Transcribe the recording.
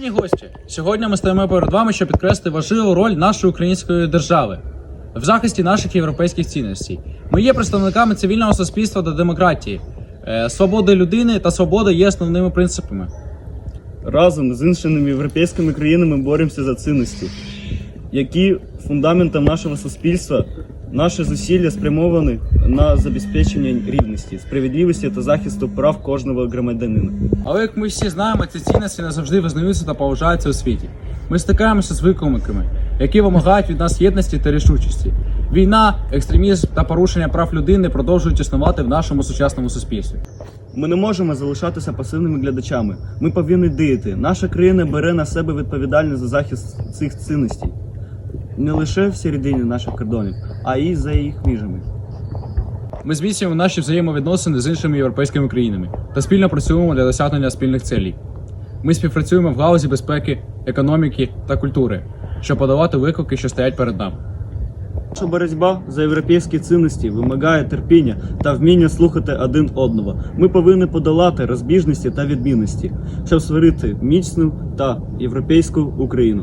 Шановні гості, сьогодні ми стоїмо перед вами, щоб підкреслити важливу роль нашої української держави в захисті наших європейських цінностей. Ми є представниками цивільного суспільства та демократії. Е, Свобода людини та свобода є основними принципами. Разом з іншими європейськими країнами боремося за цінності, які фундаментом нашого суспільства, наші зусилля спрямовані на забезпечення рівності, справедливості та захисту прав кожного громадянина. Але як ми всі знаємо, ці цінності не завжди визнаються та поважаються у світі. Ми стикаємося з викликами, які вимагають від нас єдності та рішучості. Війна, екстремізм та порушення прав людини продовжують існувати в нашому сучасному суспільстві. Ми не можемо залишатися пасивними глядачами. Ми повинні діяти. Наша країна бере на себе відповідальність за захист цих цінностей не лише всередині наших кордонів, а й за їх межами. Ми зміцнюємо наші взаємовідносини з іншими європейськими країнами та спільно працюємо для досягнення спільних целей. Ми співпрацюємо в галузі безпеки, економіки та культури, щоб подавати виклики, що стоять перед нами. Наша боротьба за європейські цінності вимагає терпіння та вміння слухати один одного. Ми повинні подолати розбіжності та відмінності, щоб створити міцну та європейську Україну.